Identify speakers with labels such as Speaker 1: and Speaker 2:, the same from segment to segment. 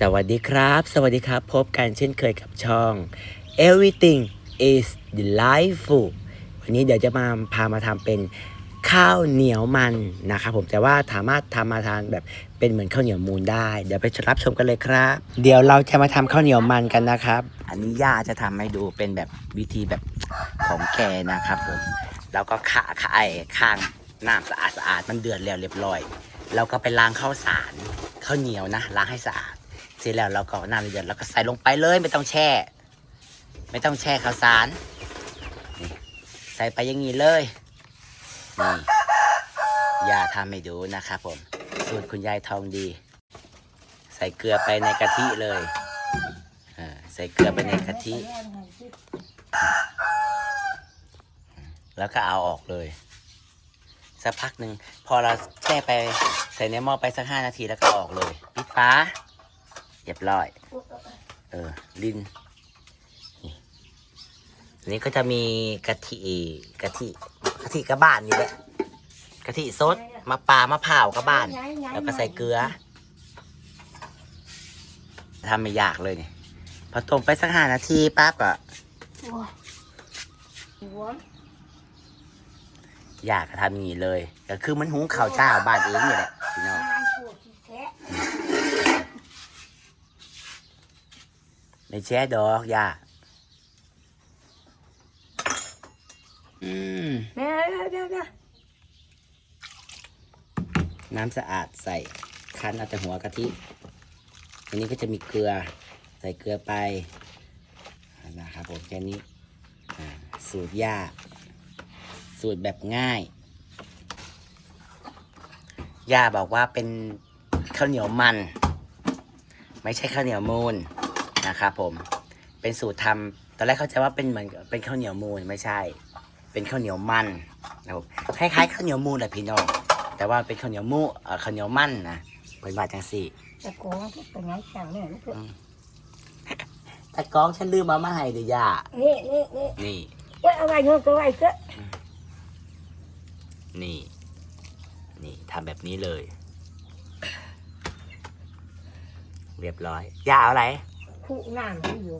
Speaker 1: สวัสดีครับ สวัสดีครับ พบกันเช่นเคยกับช่อง everything is delightful วันนี้เดี๋ยวจะมาพามาทำเป็นข้าวเหนียวมันนะครับผมแต่ว่าสามารถทำมาทานแบบเป็นเหมือนข้าวเหนียวมูนได้ เดี๋ยวไปรับชมกันเลยครับ เดี๋ยวเราจะมาทำข้าวเหนียวมันกันนะครับ อันนี้ย่าจะทำให้ดูเป็นแบบวิธีแบบของแกนะครับผมแล้วก็ข่าข่าไอ้ข้างน้ำสะอาดสะอาดๆมันเดือดแล้วเรียบร้อย เราก็ไปล้างข้าวสารข้าวเหนียวนะล้างให้สะอาด เสร็จแล้วเราก็น้ำเดือดเราก็ใส่ลงไปเลยไม่ต้องแช่ ไม่ต้องแช่ข้าวสารใส่ไปอย่างนี้เลยนี่ยาทำให้ดูนะครับผม สูตรคุณยายทองดี ใส่เกลือไปในกะทิเลยใส่เกลือไปในกะทิ แล้วก็เอาออกเลย สักพักหนึ่งพอเราแช่ไปใส่ในหม้อไปสักห้านาทีแล้วก็ออกเลยปิดฟ้า เรียบร้อย เออลินนี่อันนี้ก็จะมีกะทิกะทิกะทิกระบ้านนี่แหละกะทิสดมะปลามะพร้าวกระบ้าน แล้วก็ใส่เกลือทำไม่ยากเลยนี่พอต้มไปสักห้านาทีปั๊บก็อยากจะทำอย่างนี้เลย ก็คือมันหุงข้าวเจ้าบ้านเองนี่แหละพี่น้อง ไม่แช่ดอกยาอืม
Speaker 2: เดี๋ยวเดี๋ยวเดี๋ยว
Speaker 1: น้ำสะอาดใส่คั้นเอาแต่หัวกะทิอันนี้ก็จะมีเกลือ ใส่เกลือไปนะครับผมแค่นี้อ่าสูตรยากสูตรแบบง่าย ย่าบอกว่าเป็นข้าวเหนียวมัน ไม่ใช่ข้าวเหนียวมูน นะครับผมเป็นสูตรทำตอนแรกเข้าใจว่าเป็นเหมือนเป็นข้าวเหนียวมูนไม่ใช่ เป็นข้าวเหนียวมันนะครับผมคล้ายๆข้าวเหนียวมูนแหละพี่น้องแต่ว่าเป็นข้าวเหนียวมูเอ่อข้าวเหนียวมันนะเป็นบาทจังสี่
Speaker 2: จะโกงที่เป็นไงจังเนี่ยนี่คือ
Speaker 1: แต่กล้องฉันลืมมามาให้เดี๋ยวย่า
Speaker 2: นี่นี่นี่
Speaker 1: นี่
Speaker 2: เว้ยเอาไว้เงินตัวไว้ก็
Speaker 1: นี่ นี่ทำแบบนี้เลย เรียบร้อยย่าเอาอะไร
Speaker 2: คู่หน้ามันอยู่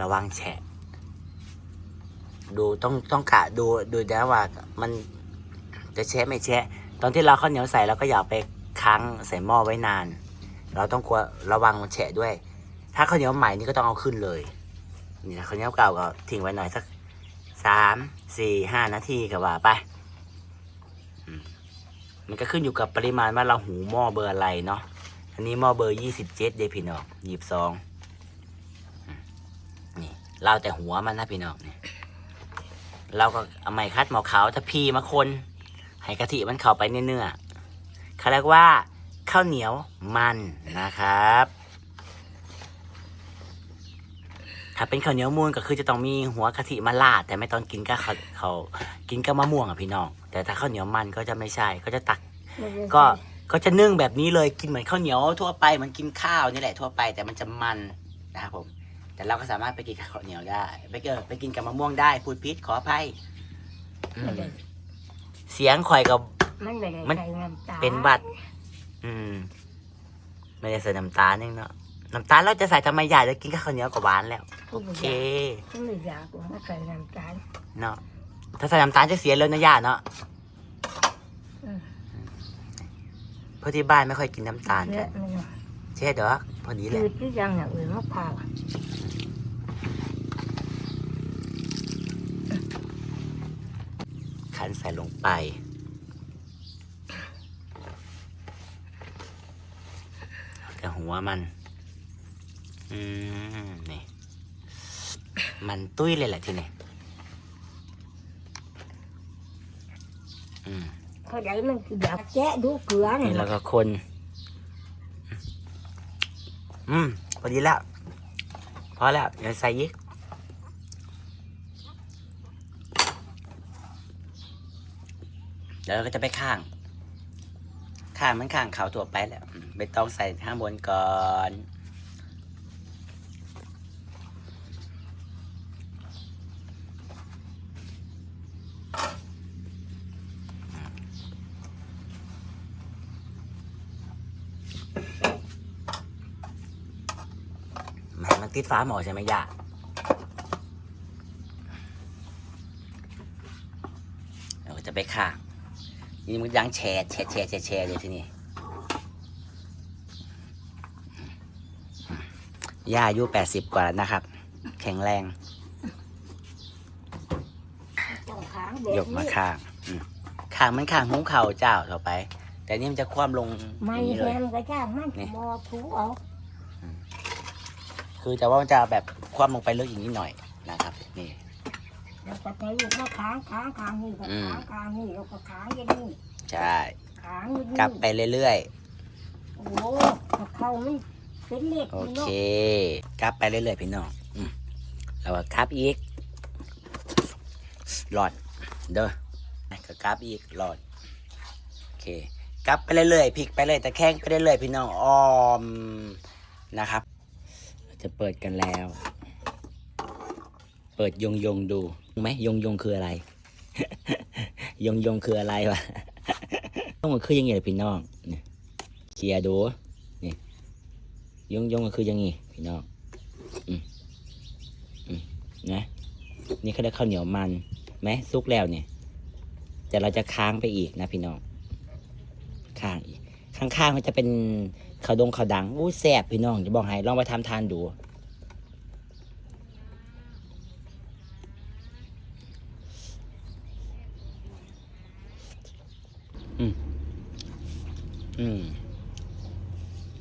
Speaker 1: ระวังแฉะ ดูต้องต้องกะดูดูนะว่ามันจะแฉะไม่แฉะ ตอนที่เราข้าวเหนียวใส่เราก็อย่าไปค้างใส่หม้อไว้นาน เราต้องกลัวระวังมันแฉะด้วย ถ้าข้าวเหนียวใหม่นี่ก็ต้องเอาขึ้นเลย นี่ข้าวเหนียวเก่าก็ทิ้งไว้หน่อยสักสามสี่ห้านาทีก็ว่าไป มันก็ขึ้นอยู่กับปริมาณว่าเราหูหม้อเบอร์อะไรเนาะอันนี้หม้อเบอร์ยี่สิบเจ็ดเดพี่น้องยี่สิบสองนี่เราแต่หัวมันนะพี่น้องนี่เราก็เอาไม้คัดหมอขาวถ้าพีมาคนให้กะทิมันเข้าไปเนื้อเขาเรียกว่าข้าวเหนียวมันนะครับถ้าเป็นข้าวเหนียวมูนก็คือจะต้องมีหัวกะทิมาลาดแต่ไม่ต้องกินกับเขาเขากินกับมะม่วงอะพี่น้องแต่ถ้าข้าวเหนียวมันก็จะไม่ใช่ก็จะตัก ก็ก็จะนึ่งแบบนี้เลยกินเหมือนข้าวเหนียวทั่วไปเหมันกินข้าวนี่แหละทั่วไป แต่มันจะมันนะครับผม แต่เราก็สามารถไปกินกับข้าวเหนียวได้ ไปเกิดไปกินกับมะม่วงได้พูดพิษขออภัยอืมเสียงข่อยกับ
Speaker 2: มันไม่ได้
Speaker 1: มัน
Speaker 2: ใส่น้ำตาล
Speaker 1: เป็นบัตรอืมไม่ได้ใส่น้ำตาลนึงเนาะน้ำตาลเราจะใส่ทำไมอยากจะกินกับข้าวเหนียวกับหวานแล้ว โอเค
Speaker 2: ฉันไม่อยากว่าใส่น้ำตาล
Speaker 1: เนาะ ถ้าใส่น้ำตาลจะเสียเลยนะย่าเนาะ
Speaker 2: อืม
Speaker 1: เพราะที่บ้านไม่ค่อยกินน้ำตาล
Speaker 2: เย
Speaker 1: กั
Speaker 2: อะ
Speaker 1: น
Speaker 2: มัน
Speaker 1: ใช่เด้อพอดีเล
Speaker 2: คื
Speaker 1: ย
Speaker 2: อที่ยังอย่างอื่นมะพร้าว
Speaker 1: คั้นใส่ลงไป แต่หัวมัน อืมนี่ มันตุ้ยเลยแหละทีนี้อืม
Speaker 2: เขาได้มันคืออยากแจ๊ะดูเกลือ
Speaker 1: นี่
Speaker 2: เนี่ย
Speaker 1: แล้วก็คน อืมพอดีแล้วพอแล้วเดี๋ยวใส่ยิกเดี๋ยวเราก็จะไปข้าง ข้างมันข้างเขาตัวไปแล้วอืมไม่ต้องใส่ข้างบนก่อน ติดฟ้าหมอใช่ไหมย่าเราจะไปข้างนี่มันยังแชร์แชร์แชร์แชร์แชร์อยู่ที่นี่ย่าอายุแปดสิบกว่าแล้วนะครับ แข็งแรง
Speaker 2: ต้องขางแบบ
Speaker 1: ยกมา
Speaker 2: นี้
Speaker 1: ข้างอืมข้างมันข้างหุ้งเข่าเจ้าต่อไป แต่นี่มันจะคว่ำลง
Speaker 2: ไม่
Speaker 1: อย่างนี้
Speaker 2: แฮ
Speaker 1: เลย
Speaker 2: มก็จ้างมัน
Speaker 1: นี่
Speaker 2: มอถูเอา
Speaker 1: คือแต่ว่ามันจะแบบคว่ำลงไปลึกอีกนิดหน่อยนะครับ นี่
Speaker 2: แล้วก็ไปลูกมาขางขางขางนี่ก็
Speaker 1: อืม
Speaker 2: ขางขางนี่แล้วก็ขางอย่างนี้
Speaker 1: ใช่
Speaker 2: ขางอย่างนี้
Speaker 1: กลับไปเรื่อย
Speaker 2: โอ้โหเขามันเป็นเล็ด
Speaker 1: ๆโอ
Speaker 2: นี่
Speaker 1: เค
Speaker 2: เนาะ
Speaker 1: กลับไปเรื่อยๆพี่น้องอืมแล้วก็กลับอีกหลอดเด้อก็กลับอีกหลอดโอเคกลับไปเรื่อยๆพลิกไปเลยแต่แข้งไปเรื่อยๆพี่น้องออมนะครับ จะเปิดกันแล้ว เปิดยงยงดูรู้ไหมยงยงคืออะไร ยงยงคืออะไรวะต้องมันคือยังไงพี่น้องเคลียร์ดูนี่ยงยงก็คือยังไงพี่น้องอืมอืมนะนี่เขาเรียกข้าวเหนียวมันไหมซุกแล้วเนี่ยแต่เราจะค้างไปอีกนะพี่น้องค้างอีกข้างๆมันจะเป็น ข้าวดงข้าวดังอู้แซ่บพี่น้องจะบอกให้ลองไปทำทานดูอืมอืม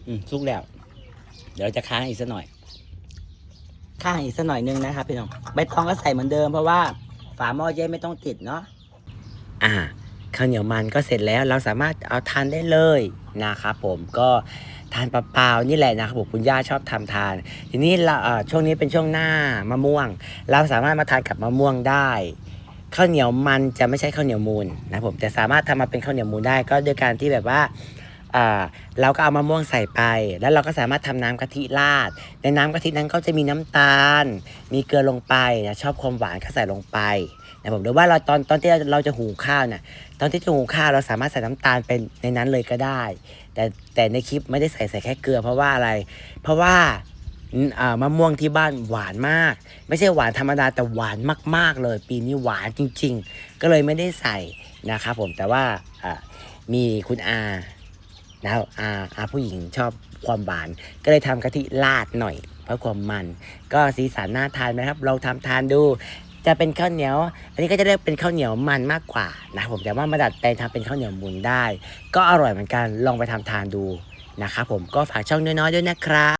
Speaker 1: อืมสุกแล้ว เดี๋ยวจะค้างอีกสักหน่อย ค้างอีกสักหน่อยนึงนะครับพี่น้องใบตองก็ใส่เหมือนเดิมเพราะว่าฝาหม้อเย้ไม่ต้องติดเนาะอ่าข้าวเหนียวมันก็เสร็จแล้วเราสามารถเอาทานได้เลย นะครับผมก็ทานเปล่าๆนี่แหละนะครับผมคุณย่าชอบทำทาน ทีนี้เราช่วงนี้เป็นช่วงหน้ามะม่วง เราสามารถมาทานกับมะม่วงได้ข้าวเหนียวมันจะไม่ใช่ข้าวเหนียวมูลนะครับผมแต่สามารถทำมาเป็นข้าวเหนียวมูลได้ก็โดยการที่แบบว่า เราก็เอามะม่วงใส่ไป แล้วเราก็สามารถทำน้ำกะทิราด ในน้ำกะทินั้นก็จะมีน้ำตาล มีเกลือลงไปนะชอบความหวานก็ใส่ลงไปนะผมหรือว่าเราตอนตอนที่เราจะหุงข้าวน่ะตอนที่จะหุงข้าวเราสามารถใส่น้ำตาลเป็นในนั้นเลยก็ได้ แต่แต่ในคลิปไม่ได้ใส่ใส่แค่เกลือ เพราะว่าอะไร เพราะว่ามะม่วงที่บ้านหวานมาก ไม่ใช่หวานธรรมดาแต่หวานมาก ๆ เลย ปีนี้หวานจริง ๆ ก็เลยไม่ได้ใส่นะครับผมแต่ว่ามีคุณอา แล้วอาอาผู้หญิงชอบความหวาน ก็เลยทำกะทิราดหน่อยเพราะความมัน ก็สีสันน่าทานไหมครับลองทำทานดูจะเป็นข้าวเหนียว อันนี้ก็จะเรียกเป็นข้าวเหนียวมันมากกว่านะครับผมแต่ว่ามาดัดแปลงทำเป็นข้าวเหนียวมูนได้ ก็อร่อยเหมือนกันลองไปทำทานดูนะครับผมก็ฝากช่องน้อยๆด้วยนะครับ